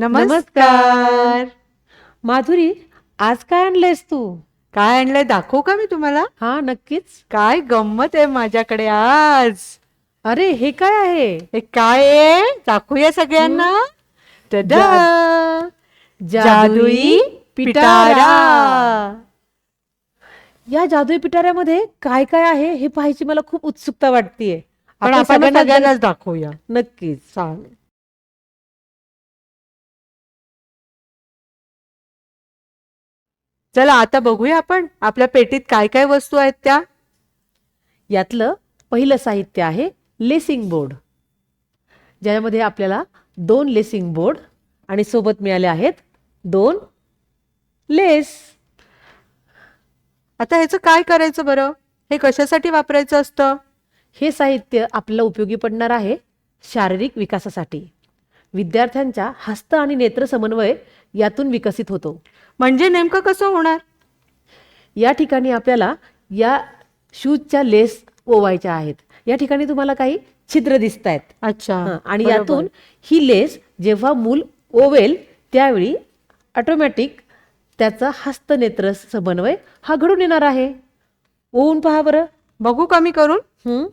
नमस्कार. माधुरी आज काय आणलंयस तू? काय आणलंय दाखवू का मी तुम्हाला? हा नक्कीच. काय गंमत आहे माझ्याकडे आज. अरे हे काय आहे? हे काय आहे? दाखवूया सगळ्यांना! जादुई पिटारा. या जादुई पिटाऱ्यामध्ये काय काय आहे हे पाहायची मला खूप उत्सुकता वाटतेय. पण आपण आपण सगळ्यांना सगळ्यांनाच दाखवूया. नक्कीच. चालेल. चला आता बघूया आपण आपल्या पेटीत काय काय वस्तू आहेत त्या. यातलं पहिलं साहित्य आहे लेसिंग बोर्ड. ज्यामध्ये आपल्याला दोन लेसिंग बोर्ड आणि सोबत मिळाले आहेत दोन लेस. आता ह्याचं काय करायचं बरं? हे कशासाठी वापरायचं असतं? हे साहित्य आपल्याला उपयोगी पडणार आहे शारीरिक विकासासाठी. विद्यार्थ्यांच्या हस्त आणि नेत्र समन्वय यातून विकसित होतो. म्हणजे नेमकं कसं होणार? या ठिकाणी आपल्याला या शूजच्या लेस ओवायच्या आहेत. या ठिकाणी तुम्हाला काही छिद्र दिसत आहेत अच्छा आणि. यातून ही लेस जेव्हा मूल ओवेल त्यावेळी ऑटोमॅटिक त्याचा हस्तनेत्र समन्वय हा घडून येणार आहे. ओवून पहा बरं. बघू कमी करून. हं?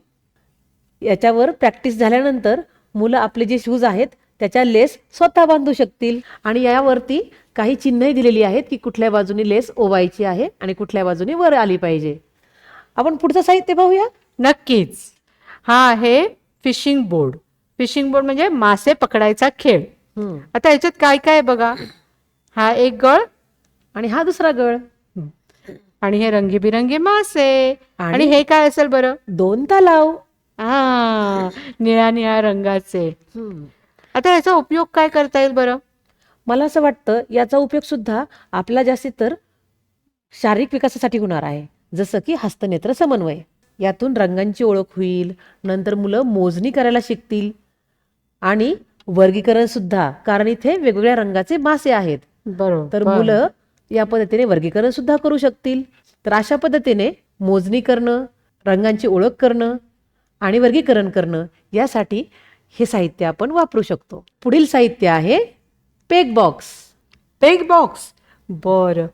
याच्यावर प्रॅक्टिस झाल्यानंतर मुलं आपले जे शूज आहेत त्याच्या लेस स्वतः बांधू शकतील. आणि यावरती काही चिन्हही दिलेली आहेत की कुठल्या बाजूने लेस ओवायची आहे आणि कुठल्या बाजूने वर आली पाहिजे. आपण पुढचं साहित्य पाहूया? नक्कीच. हा आहे फिशिंग बोर्ड. फिशिंग बोर्ड म्हणजे मासे पकडायचा खेळ. आता याच्यात काय काय आहे बघा? हा एक गळ आणि हा दुसरा गळ. आणि हे रंगीबिरंगी मासे. आणि- हे काय असेल बरं? दोन तलाव. हा निळ्या निळ्या रंगाचे. आता याचा उपयोग काय करता येईल बरं? मला असं वाटतं याचा उपयोग सुद्धा आपला जास्तीत तर शारीरिक विकासासाठी होणार आहे. जसं की हस्तनेत्र समन्वय. यातून रंगांची ओळख होईल नंतर मुलं मोजणी करायला शिकतील आणि वर्गीकरण सुद्धा कारण इथे वेगवेगळ्या रंगाचे मासे आहेत. बरोबर. तर मुलं या पद्धतीने वर्गीकरण सुद्धा करू शकतील. तर अशा पद्धतीने मोजणी करणं रंगांची ओळख करणं आणि वर्गीकरण करणं यासाठी हे साहित्य आपण वापरू शकतो. पुढील साहित्य आहे पेग बॉक्स पेग बॉक्स बरं.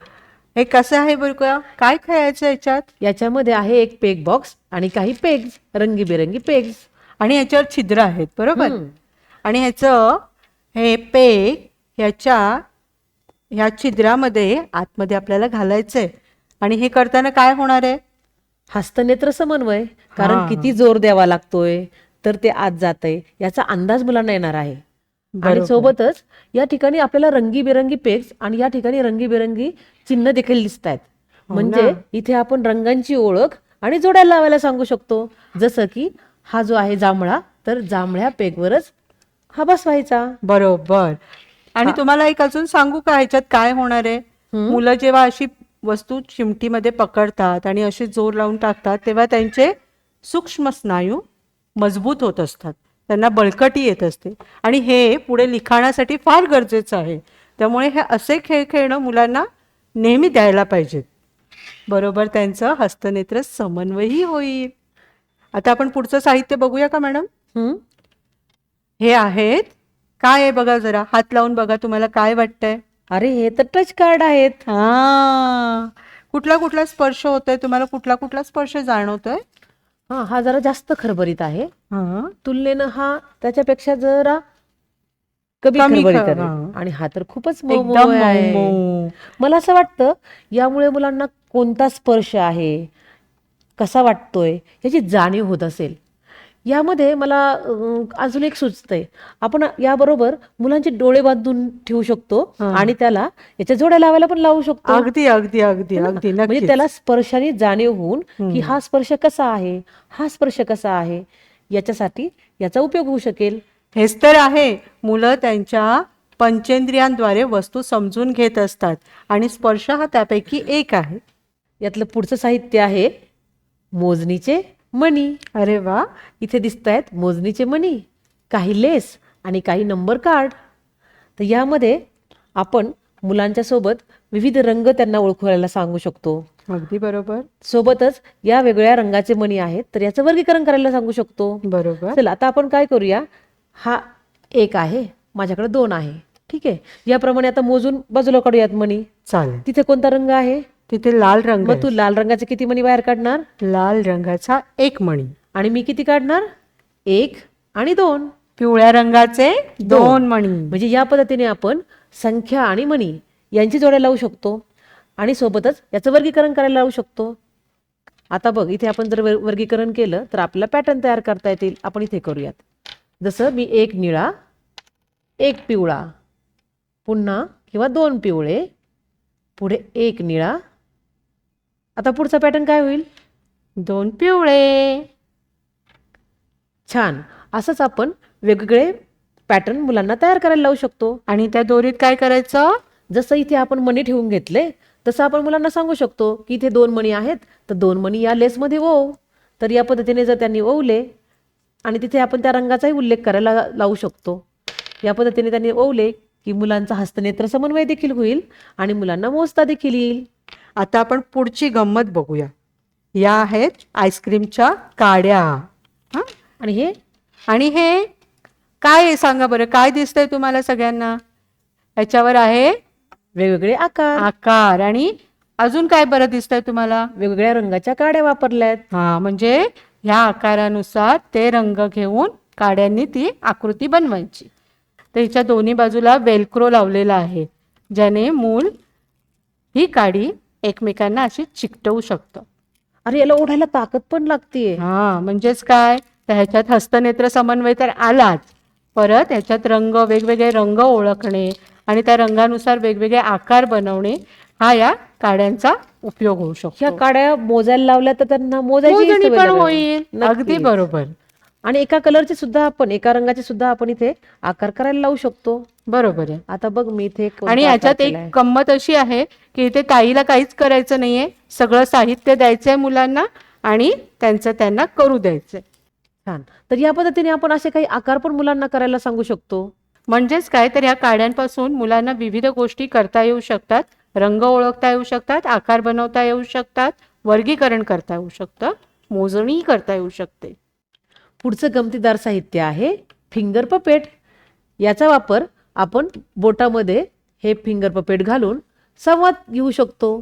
हे कसं आहे बरं का काय खेळायचं याच्यात? याच्यामध्ये आहे एक पेग बॉक्स आणि काही पेग्स रंगीबेरंगी पेग्स आणि याच्यावर छिद्र आहेत बरोबर? हम्म. आणि ह्याचं हे पेग ह्याच्या ह्या छिद्रामध्ये आतमध्ये आपल्याला घालायचंय. आणि हे करताना काय होणार आहे? हस्तनेत्र समन्वय. कारण हा. किती जोर द्यावा लागतोय. तर ते आत जातंय याचा अंदाज मुलांना येणार आहे. आणि. सोबतच या ठिकाणी आपल्याला रंगीबेरंगी पेग्स आणि या ठिकाणी रंगीबेरंगी चिन्ह देखील दिसत आहेत हो म्हणजे. इथे आपण रंगांची ओळख आणि जोड्या लावायला सांगू शकतो. जसं की हा जो आहे जांभळा तर जांभळ्या पेगवरच हा बसवायचा बरोबर. आणि तुम्हाला एक अजून सांगू का ह्याच्यात काय होणार आहे. मुलं जेव्हा अशी वस्तू चिमटीमध्ये पकडतात आणि अशी जोर लावून टाकतात तेव्हा त्यांचे सूक्ष्म स्नायू मजबूत होत असतात. त्यांना बळकटी येत असते. आणि हे पुढे लिखाणासाठी फार गरजेचं आहे. त्यामुळे हे असे खेळ खेळणं मुलांना नेहमी द्यायला पाहिजेत. बरोबर त्यांचं हस्तनेत्र समन्वयही होईल. आता आपण पुढचं साहित्य बघूया का मॅडम? हे? आहेत. काय आहे बघा जरा. हात लावून बघा तुम्हाला काय वाटतंय. अरे हे तर टच कार्ड आहेत. हा. कुठला कुठला स्पर्श होतोय? तुम्हाला कुठला कुठला स्पर्श जाणवतोय? हा हा जरा जास्त खरबरीत आहे. हा. तुलनेनं हा त्याच्यापेक्षा जरा कमी कमी खरबरीत आहे. हा. आणि हा तर खूपच मऊ एकदम मऊ आहे. मला असं वाटतं यामुळे मुलांना कोणता स्पर्श आहे कसा वाटतोय याची जाणीव होत असेल. यामध्ये मला अजून एक सुचतंय आपण याबरोबर मुलांचे डोळे बांधून ठेवू शकतो. आणि त्याला याच्या जोड्या लावायला पण लावू शकतो अगदी अगदी अगदी? अगदी म्हणजे त्याला स्पर्शाने जाणीव होऊन की. हा स्पर्श कसा आहे हा स्पर्श कसा आहे याच्यासाठी याचा उपयोग होऊ शकेल हेच तर आहे मुलं त्यांच्या पंचेंद्रियांद्वारे वस्तू समजून घेत असतात आणि स्पर्श हा त्यापैकी एक आहे यातलं पुढचं साहित्य आहे मोजणीचे मणी. अरे वा इथे दिसत आहेत मोजणीचे मणी काही लेस आणि काही नंबर कार्ड. तर यामध्ये आपण मुलांच्या सोबत विविध रंग त्यांना ओळखायला सांगू शकतो. अगदी बरोबर. सोबतच या वेगळ्या रंगाचे मणी आहेत तर याचं वर्गीकरण करायला सांगू शकतो. बरोबर. चल आता आपण काय करूया? हा एक आहे माझ्याकडे दोन आहे. ठीक आहे? याप्रमाणे आता मोजून बाजूला काढूयात मणी. चालेल. तिथे कोणता रंग आहे? तिथे लाल रंग मग तू लाल रंगाचे किती मणी बाहेर काढणार. लाल रंगाचा एक मणी. आणि मी किती काढणार? एक आणि दोन. पिवळ्या रंगाचे दोन मणी. म्हणजे या पद्धतीने आपण संख्या आणि मणी यांची जोड्या लावू शकतो. आणि सोबतच याचं वर्गीकरण करायला लावू शकतो. आता बघ इथे आपण जर वर- वर्गीकरण केलं तर आपल्याला पॅटर्न तयार करता येतील. आपण इथे करूयात. जसं मी एक निळा एक पिवळा पुन्हा किंवा दोन पिवळे पुढे एक निळा आता पुढचा पॅटर्न काय होईल? दोन पिवळे. छान. असंच आपण वेगवेगळे पॅटर्न मुलांना तयार करायला लावू शकतो. आणि त्या दोरीत काय करायचं? जसं इथे आपण मणी ठेवून घेतले तसं आपण मुलांना सांगू शकतो की इथे दोन मणी आहेत तर दोन मणी या लेसमध्ये ओव तर या पद्धतीने जर त्यांनी ओवले आणि तिथे आपण त्या रंगाचाही उल्लेख करायला लावू शकतो. या पद्धतीने त्यांनी ओवले की मुलांचा हस्तनेत्र समन्वय देखील होईल आणि मुलांना मोजता देखील येईल. आता आपण पुढची गंमत बघूया. या आहेत आईस्क्रीमच्या काड्या. हा? आणि हे? आणि हे? काय आहे सांगा बरं? काय दिसतंय तुम्हाला सगळ्यांना? याच्यावर आहे वेगवेगळे आकार. आकार. आणि अजून काय बरं दिसतंय तुम्हाला? वेगवेगळ्या रंगाच्या काड्या वापरल्यात. हा म्हणजे ह्या आकारानुसार ते रंग घेऊन काड्यांनी ती आकृती बनवायची. तर हिच्या दोन्ही बाजूला वेलक्रो लावलेला आहे ज्याने मूल ही काडी एकमेकांना अशी चिकटवू शकतं. अरे याला ओढायला ताकद पण लागतीये. हा म्हणजेच काय? तर ह्याच्यात हस्तनेत्र समन्वय तर आलाच. परत ह्याच्यात रंग वेगवेगळे रंग ओळखणे आणि त्या रंगानुसार वेगवेगळे आकार बनवणे हा या काड्यांचा उपयोग होऊ शकतो. ह्या काड्या मोजायला लावल्या तर त्यांना मोजायची मोजणी सवय पण लागेल. होईल. नक्कीच. अगदी बरोबर. आणि एका कलरचे सुद्धा आपण एका रंगाचे सुद्धा आपण इथे आकार करायला लावू शकतो. बरोबर आहे. आता बघ मी इथे कोणता आणि आकार याच्यात एक केलाय. गंमत अशी आहे की इथे ताईला काहीच करायचं नाहीये. सगळं साहित्य द्यायचंय मुलांना आणि त्यांचं त्यांना करू द्यायचंय. छान. तर या पद्धतीने आपण असे काही आकार पण मुलांना करायला सांगू शकतो? म्हणजेच काय? तर ह्या काड्यांपासून मुलांना विविध गोष्टी करता येऊ शकतात. रंग ओळखता येऊ शकतात आकार बनवता येऊ शकतात वर्गीकरण करता येऊ शकतं मोजणी करता येऊ शकते. पुढचं गमतीदार साहित्य आहे फिंगर पपेट याचा वापर आपण बोटामध्ये हे फिंगर पपेट घालून संवाद घेऊ शकतो.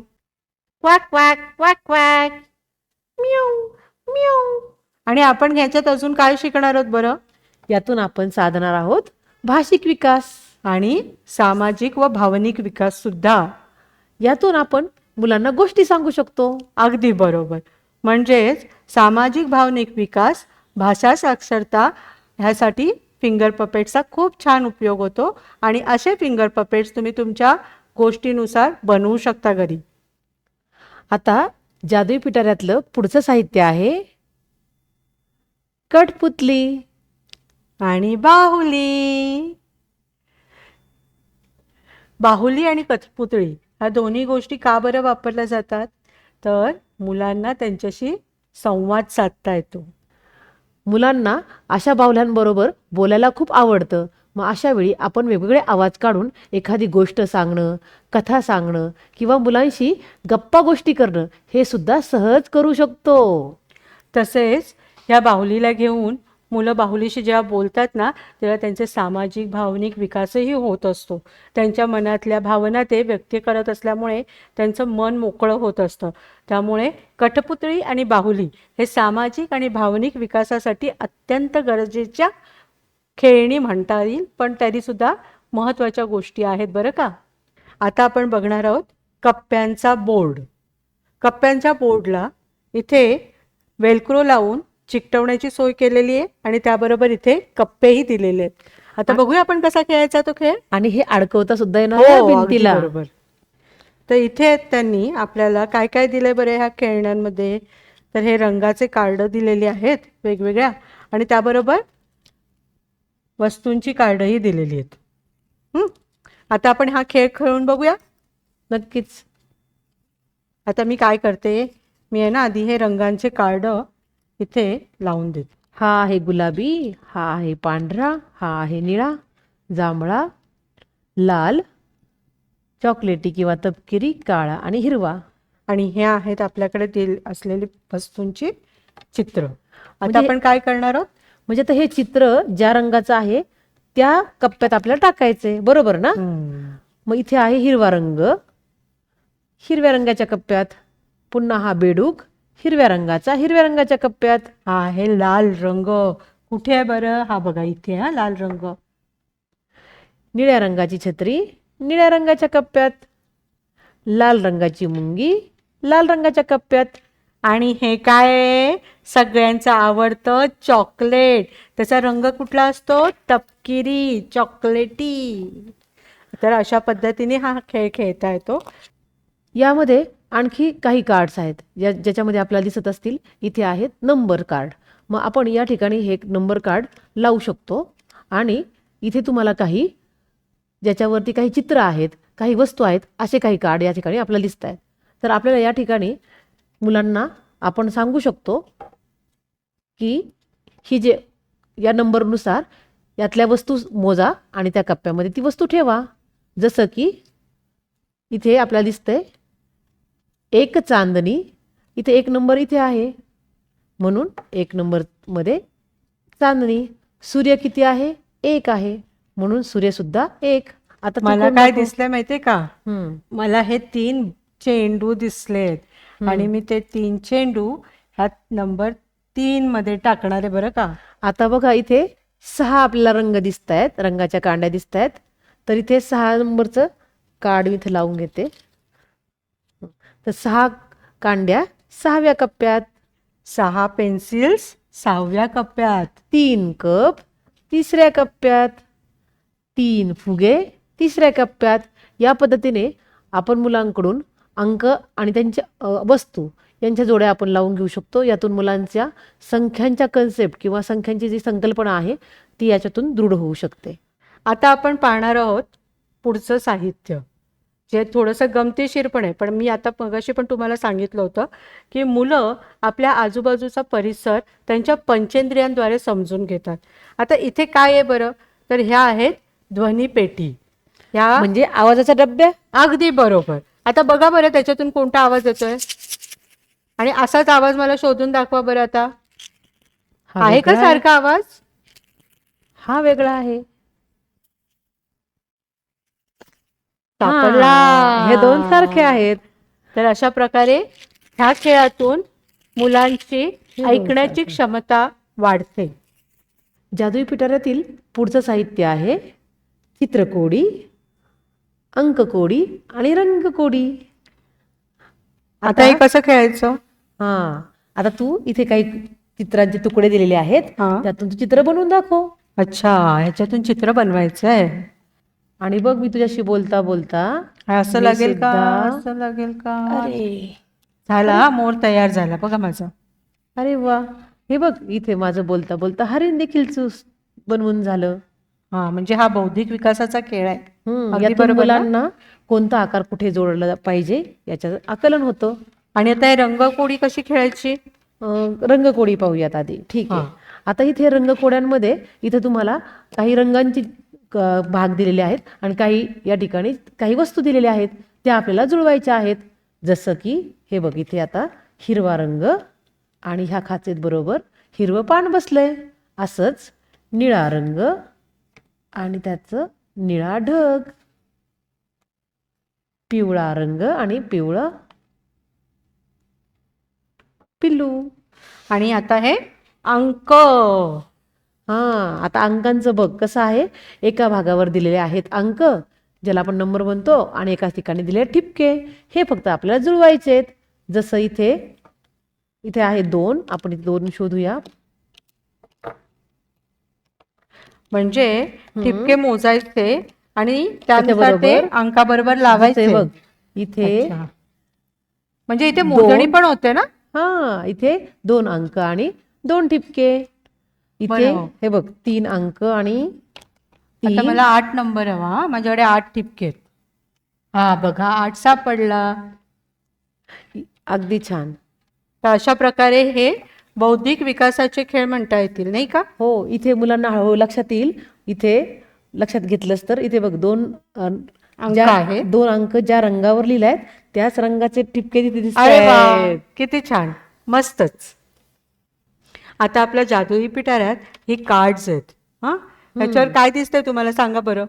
Quack quack quack quack. Mew mew. आणि आपण ह्याच्यात अजून काय शिकणार आहोत बरं? यातून आपण साधणार आहोत भाषिक विकास आणि सामाजिक व भावनिक विकास सुद्धा. यातून आपण मुलांना गोष्टी सांगू शकतो. अगदी बरोबर. म्हणजेच सामाजिक भावनिक विकास भाषा साक्षरता ह्यासाठी फिंगर पपेट्सचा खूप छान उपयोग होतो. आणि असे फिंगर पपेट्स तुम्ही तुमच्या गोष्टीनुसार बनवू शकता घरी. आता जादुई पिटाऱ्यातलं पुढचं साहित्य आहे कठपुतली आणि बाहुली. बाहुली आणि कठपुतळी ह्या दोन्ही गोष्टी का बरं वापरल्या जातात? तर मुलांना त्यांच्याशी संवाद साधता येतो. मुलांना अशा बाहुल्यांबरोबर बोलायला खूप आवडतं. मग अशा वेळी आपण वेगवेगळे आवाज काढून एखादी गोष्ट सांगणं कथा सांगणं किंवा मुलांशी गप्पा गोष्टी करणं हे सुद्धा सहज करू शकतो. तसेच या बाहुलीला घेऊन मुलं बाहुलीशी जेव्हा बोलतात ना तेव्हा त्यांचे सामाजिक भावनिक विकासही होत असतो. त्यांच्या मनातल्या भावना ते व्यक्त करत असल्यामुळे त्यांचं मन मोकळं होत असतं. त्यामुळे कठपुतळी आणि बाहुली हे सामाजिक आणि भावनिक विकासासाठी अत्यंत गरजेच्या खेळणी म्हणता येईल पण तरीसुद्धा महत्त्वाच्या गोष्टी आहेत बरं का? आता आपण बघणार आहोत कप्प्यांचा बोर्ड. कप्प्यांच्या बोर्डला इथे वेलक्रो लावून चिकटवण्याची सोय केलेली आहे आणि त्याबरोबर इथे कप्पेही दिलेले आहेत. आता बघूया आपण कसा खेळायचा तो खेळ. आणि हे अडकवता सुद्धा येणार हो, अगदी भिंतीला. बरोबर. तर इथे त्यांनी आपल्याला काय काय दिलंय बरं ह्या खेळण्यांमध्ये? तर हे रंगाचे कार्ड दिलेली आहेत वेगवेगळ्या आणि त्याबरोबर वस्तूंची कार्डही दिलेली आहेत? आता आपण हा खेळ खेळून बघूया. नक्कीच. आता मी काय करते मी आहे ना आधी हे रंगांचे कार्ड इथे लावून देते. हा आहे गुलाबी हा आहे पांढरा हा आहे निळा जांभळा लाल चॉकलेटी किंवा तपकिरी काळा आणि हिरवा. आणि हे आहेत आपल्याकडे दिल असलेली वस्तूंची चित्र. आता म्हणजे- आपण काय करणार आहोत? म्हणजे आता हे चित्र ज्या रंगाचं आहे त्या कप्प्यात आपल्याला टाकायचे बरोबर ना? मग इथे आहे हिरवा रंग. हिरव्या रंगाच्या कप्प्यात पुन्हा हा बेडूक. हिरव्या रंगाचा हिरव्या रंगाच्या कप्प्यात. हा हे लाल रंग. कुठे आहे बरं? हा बघा इथे हा लाल रंग. निळ्या रंगाची छत्री निळ्या रंगाच्या कप्प्यात लाल रंगाची मुंगी लाल रंगाच्या कप्प्यात आणि हे काय आहे? सगळ्यांचं आवडतं चॉकलेट. त्याचा रंग कुठला असतो? तपकिरी चॉकलेटी. तर अशा पद्धतीने हा खेळ खेळता येतो. यामध्ये आणखी काही कार्ड्स आहेत ज्या ज्याच्यामध्ये आपल्याला दिसत असतील इथे आहेत नंबर कार्ड मग आपण या ठिकाणी हे नंबर कार्ड लावू शकतो. आणि इथे तुम्हाला काही ज्याच्यावरती काही चित्र आहेत काही वस्तू आहेत असे काही कार्ड या ठिकाणी आपल्याला दिसत आहेत तर आपल्याला या ठिकाणी मुलांना आपण सांगू शकतो की ही जे या नंबरनुसार यातल्या वस्तू मोजा आणि त्या कप्प्यामध्ये ती वस्तू ठेवा. जसं की इथे आपल्याला दिसतंय एक चांदणी इथे एक नंबर इथे आहे. म्हणून एक नंबरमध्ये चांदणी सूर्य किती आहे? एक आहे. म्हणून सूर्यसुद्धा एक. आता मला काय? दिसलंय माहितीये का? मला हे तीन चेंडू दिसलेत. आणि. मी ते तीन चेंडू ह्यात नंबर तीन मध्ये टाकणार आहे बरं का. आता बघा इथे सहा आपल्याला रंग दिसत आहेत रंगाच्या कांड्या दिसत आहेत तर इथे सहा नंबरचं कार्ड मी इथे लावून घेते. तर सहा कांड्या सहाव्या कप्प्यात. सहा पेन्सिल्स सहाव्या कप्प्यात. तीन कप तिसऱ्या कप्प्यात तीन फुगे तिसऱ्या कप्प्यात. या पद्धतीने आपण मुलांकडून अंक आणि त्यांच्या वस्तू यांच्या जोड्या आपण लावून घेऊ शकतो. यातून मुलांच्या संख्यांच्या कन्सेप्ट किंवा संख्यांची जी संकल्पना आहे ती याच्यातून दृढ होऊ शकते. आता आपण पाहणार आहोत पुढचं साहित्य जे थोडंसं गमतीशीर पण आहे पण मी आता मगाशी पण तुम्हाला सांगितलं होतं की मुलं आपल्या आजूबाजूचा परिसर त्यांच्या पंचेंद्रियांद्वारे समजून घेतात. आता इथे काय आहे बरं? तर ह्या आहेत ध्वनीपेटी. ह्या म्हणजे आवाजाच्या डब्या अगदी बरोबर. आता बघा बरं त्याच्यातून कोणता आवाज येतोय? आणि असाच आवाज मला शोधून दाखवा बरं आता. आहे का सारखा आवाज? हा वेगळा आहे. सापडला हा, दोन सारखे आहेत. तर अशा प्रकारे ह्या खेळातून मुलांची ऐकण्याची. क्षमता वाढते. जादुई पिटाऱ्यातील पुढचं साहित्य आहे चित्रकोडी. अंककोडी आणि रंगकोडी. आता हे कसं खेळायचं? हा. आता तू इथे काही चित्रांचे तुकडे दिलेले आहेत. हा. त्यातून तू चित्र बनवून दाखव. अच्छा ह्याच्यातून चित्र बनवायचं आहे. आणि बघ मी तुझ्याशी बोलता बोलता असं मी लागेल का? सुद्धा- असं लागेल का? अरे. झाला हा, मोर तयार झाला. बघा माझा. अरे वा. हे बघ इथे माझं बोलता बोलता हरिण देखील चूस बनवून झालं. हा म्हणजे हा बौद्धिक विकासाचा खेळ आहे. यातून? मुलांना कोणता आकार कुठे जोडला पाहिजे याचं आकलन होतं. आणि आता हे रंगकोडी कशी खेळायची? अं, रंगकोळी पाहूयात आधी. ठीक आहे. आता इथे रंगकोड्यांमध्ये इथे तुम्हाला काही रंगांची भाग दिलेले आहेत आणि काही या ठिकाणी काही वस्तू दिलेल्या आहेत. त्या आपल्याला जुळवायच्या आहेत. जसं की हे बघ इथे आता हिरवा रंग आणि ह्या खाचेत बरोबर हिरवं पान बसलंय. असंच निळा रंग आणि त्याचं निळा ढग पिवळा रंग आणि पिवळं पिल्लू. आणि आता हे अंक. हा आता अंकांचं बघ कसं आहे. एका भागावर दिलेले आहेत अंक ज्याला आपण नंबर म्हणतो आणि एका ठिकाणी दिले ठिपके. हे फक्त आपल्याला जुळवायचे आहेत जसं इथे इथे आहे दोन आपण इथे दोन शोधूया. म्हणजे. ठिपके मोजायचे आणि त्यानुसार त्याच्याबरोबर ते अंकाबरोबर जसं लावायचे बघ इथे अच्छा. म्हणजे इथे मोजणी दोन. पण होते ना हा इथे दोन अंक आणि दोन ठिपके इथे बरं. हे बघ तीन अंक आणि आता तीन मला आठ नंबर हवा हा. माझ्याकडे आठ ठिपके आहेत. हा बघा आठ सापडला अगदी छान तर अशा प्रकारे हे बौद्धिक विकासाचे खेळ म्हणता येतील नाही का? हो इथे मुलांना हळूहळू लक्षात येईल. इथे लक्षात घेतलंस तर इथे बघ दोन अ, अंक ज्या आहेत. दोन अंक ज्या रंगावर लिहिले आहेत त्याच रंगाचे टिपके तिथे अरे वा किती छान. मस्तच. आता आपल्या जादुई पिटाऱ्यात ही कार्ड्स आहेत. हां? ह्याच्यावर काय दिसतंय तुम्हाला? सांगा बरं.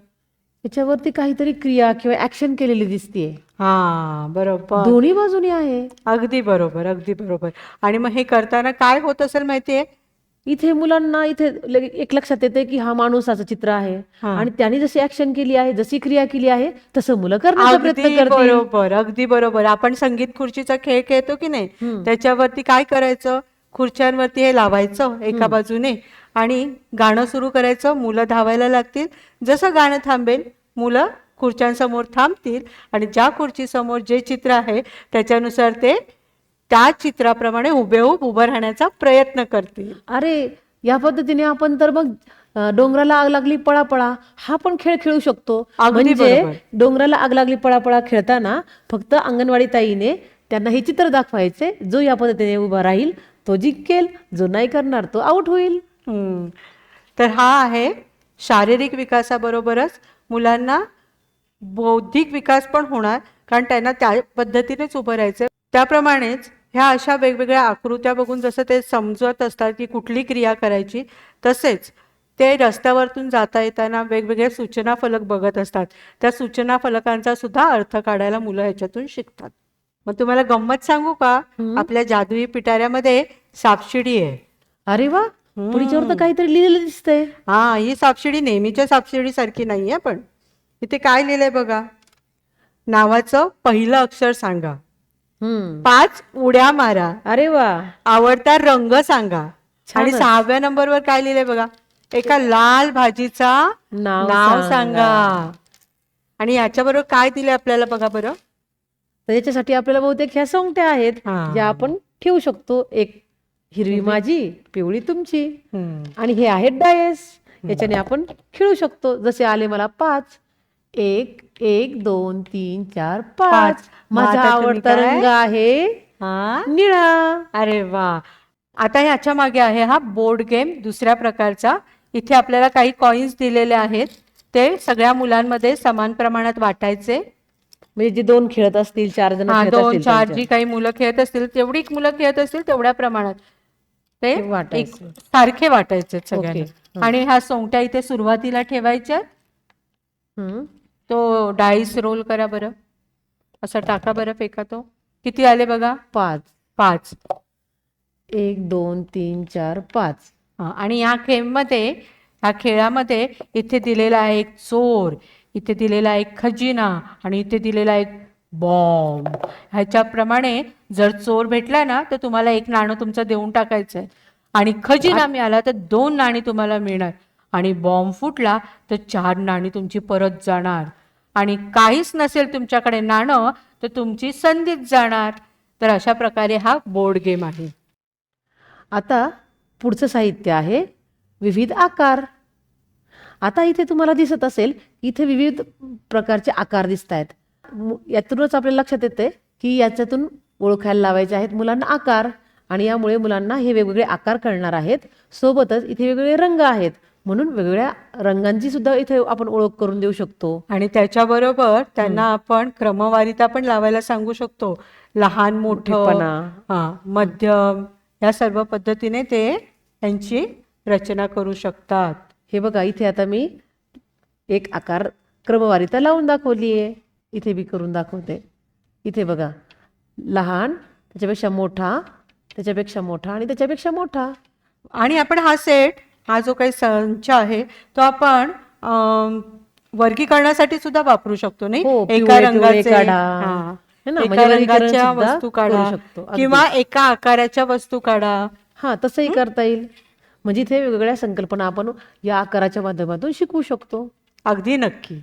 याच्यावरती काहीतरी क्रिया किंवा ऍक्शन केलेली दिसतीये. हा बरोबर. दोन्ही बाजूनी आहे. अगदी बरोबर अगदी बरोबर. आणि मग हे करताना काय होत असेल माहितीये? इथे मुलांना इथे लगे- एक लक्षात येते की हा माणूसाचं चित्र आहे. हा. आणि त्याने जशी ऍक्शन केली आहे जशी क्रिया केली आहे तसं मुलं करण्याचा प्रयत्न अगदी करतील. बरोबर अगदी बरोबर. आपण संगीत खुर्चीचा खेळ खेळतो की नाही. त्याच्यावरती काय करायचं? खुर्च्यांवरती हे लावायचं एका बाजूने आणि गाणं सुरू करायचं. मुलं धावायला लागतील. जसं गाणं थांबेल मुलं खुर्च्यांसमोर थांबतील आणि ज्या खुर्चीसमोर जे चित्र आहे त्याच्यानुसार ते त्या चित्राप्रमाणे हुबेहूब उभं राहण्याचा प्रयत्न करतील अरे या पद्धतीने आपण तर मग डोंगराला आग लागली पळापळा हा पण खेळ खेळू शकतो म्हणजे. डोंगराला आग लागली पळापळा खेळताना फक्त अंगणवाडी ताईने त्यांना हे चित्र दाखवायचे जो या पद्धतीने उभा राहील तो जिंकेल जो नाही करणार तो आउट होईल. तर हा आहे शारीरिक विकासाबरोबरच मुलांना बौद्धिक विकास पण होणार कारण त्यांना त्या पद्धतीनेच उभं राहायचं. त्याप्रमाणेच ह्या अशा वेगवेगळ्या आकृत्या बघून जसं ते समजत असतात की कुठली क्रिया करायची तसेच ते रस्त्यावरतून जाता येताना वेगवेगळे सूचना फलक बघत असतात. त्या सूचना फलकांचा सुद्धा अर्थ काढायला मुलं ह्याच्यातून शिकतात. मग तुम्हाला गंमत सांगू का. आपल्या जादुई पिटाऱ्यामध्ये सापशिडी आहे. अरे वा! पुढीच्यावर तर काहीतरी लिहिलेलं दिसतंय. हा ही सापशिडी नेहमीच्या सापशिडी सारखी नाहीये पण. इथे काय लिहिलंय बघा? नावाचं पहिलं अक्षर सांगा. पाच उड्या मारा. अरे वा. आवडता रंग सांगा. आणि. सहाव्या नंबरवर काय लिहिलंय बघा? एका लाल भाजीचा नाव नाव सांगा. आणि याच्याबरोबर काय दिलंय आपल्याला बघा बरं? तर याच्यासाठी आपल्याला बहुतेक ह्या सोंगट्या आहेत. ज्या आपण ठेवू शकतो. एक हिरवी माझी पिवळी तुमची. आणि हे आहेत डायस. याच्याने आपण खेळू शकतो. जसे आले मला पाच एक एक दोन तीन चार पाच पाच. मग माझा आता तुम्ही आवडता काय? रंग आहे हा निळा अरे वा आता ह्याच्या मागे आहे हा बोर्ड गेम दुसऱ्या प्रकारचा इथे आपल्याला काही कॉइन्स दिलेले आहेत ते सगळ्या मुलांमध्ये समान प्रमाणात वाटायचे म्हणजे जे दोन खेळत असतील चार जण हा खेळत दोन असतील चार त्यांच्यात. जी काही मुलं खेळत असतील तेवढी मुलं खेळत असतील तेवढ्या प्रमाणात ते ते वाटायचे. एक सारखे वाटायचे सगळ्यांना ओके. आणि ह्या सोंगट्या इथे सुरुवातीला ठेवायच्या. तो डाईस रोल करा बरं. असं टाका बरं फेका तो. किती आले बघा? पाच. पाच. एक दोन तीन चार पाच. हा, आणि या गेममध्ये ह्या खेळामध्ये इथे दिलेला आहे एक चोर इथे दिलेला आहे एक खजिना आणि इथे दिलेला एक बॉम्ब ह्याच्याप्रमाणे जर चोर भेटला ना तर तुम्हाला एक नाणं तुमचं देऊन टाकायचं आहे आणि खजिना मिळाला तर दोन नाणी तुम्हाला मिळणार. आणि बॉम्ब फुटला तर चार नाणी तुमची परत जाणार. आणि काहीच नसेल तुमच्याकडे नाणं तर तुमची संधीच जाणार. तर अशा प्रकारे हा बोर्ड गेम आहे. आता पुढचं साहित्य आहे विविध आकार. आता इथे तुम्हाला दिसत असेल इथे विविध प्रकारचे आकार दिसत आहेत यातूनच आपल्या लक्षात येते की याच्यातून ओळखायला लावायचे आहेत मुलांना आकार. आणि यामुळे मुलांना हे वेगवेगळे आकार कळणार आहेत. सोबतच इथे वेगवेगळे रंग आहेत. म्हणून वेगवेगळ्या रंगांची सुद्धा इथे आपण ओळख करून देऊ शकतो. आणि त्याच्याबरोबर त्यांना आपण क्रमवारीता पण लावायला सांगू शकतो. लहान मोठं मोठेपणा. हा मध्यम या सर्व पद्धतीने ते त्यांची रचना करू शकतात. हे बघा इथे आता मी एक आकार क्रमवारीता लावून दाखवली आहे इथे बी करून दाखवते. इथे बघा लहान त्याच्यापेक्षा मोठा त्याच्यापेक्षा मोठा आणि त्याच्यापेक्षा मोठा. आणि आपण हा सेट हा जो काही संच आहे तो आपण वर्गीकरणासाठी सुद्धा वापरू शकतो नाही? हो, एका रंगाचे एका म्हणजे रंगाच्या वस्तू काढा शकतो. किंवा एका आकाराच्या वस्तू काढा. हा तसंही करता येईल. म्हणजे इथे वेगवेगळ्या संकल्पना आपण या आकाराच्या माध्यमातून शिकवू शकतो. अगदी नक्की.